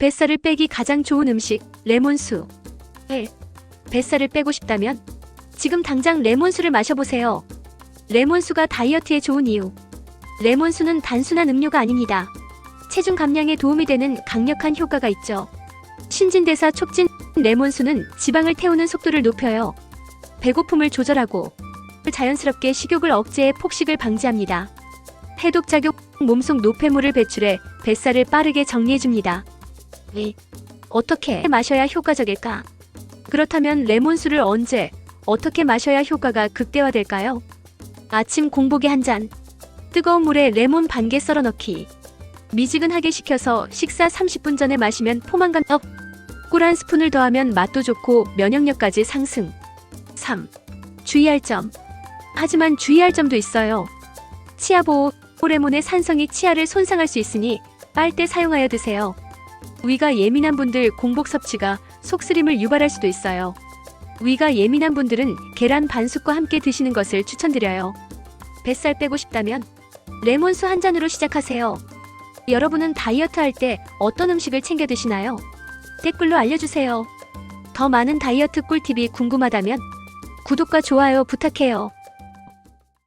뱃살을 빼기 가장 좋은 음식 레몬수 1. 뱃살을 빼고 싶다면 지금 당장 레몬수를 마셔보세요. 레몬수가 다이어트에 좋은 이유 레몬수는 단순한 음료가 아닙니다. 체중 감량에 도움이 되는 강력한 효과가 있죠. 신진대사 촉진 레몬수는 지방을 태우는 속도를 높여요. 배고픔을 조절하고 자연스럽게 식욕을 억제해 폭식을 방지합니다. 해독작용 몸속 노폐물을 배출해 뱃살을 빠르게 정리해줍니다. 왜? 어떻게 마셔야 효과적일까? 그렇다면 레몬수를 언제, 어떻게 마셔야 효과가 극대화될까요? 아침 공복에 한 잔, 뜨거운 물에 레몬 반 개 썰어 넣기, 미지근하게 식혀서 식사 30분 전에 마시면 포만감 업, 꿀 한 스푼을 더하면 맛도 좋고 면역력까지 상승. 3. 주의할 점. 하지만 주의할 점도 있어요. 치아 보호, 호레몬의 산성이 치아를 손상할 수 있으니 빨대 사용하여 드세요. 위가 예민한 분들 공복 섭취가 속쓰림을 유발할 수도 있어요. 위가 예민한 분들은 계란 반숙과 함께 드시는 것을 추천드려요. 뱃살 빼고 싶다면 레몬수 한 잔으로 시작하세요. 여러분은 다이어트 할 때 어떤 음식을 챙겨 드시나요? 댓글로 알려주세요. 더 많은 다이어트 꿀팁이 궁금하다면 구독과 좋아요 부탁해요.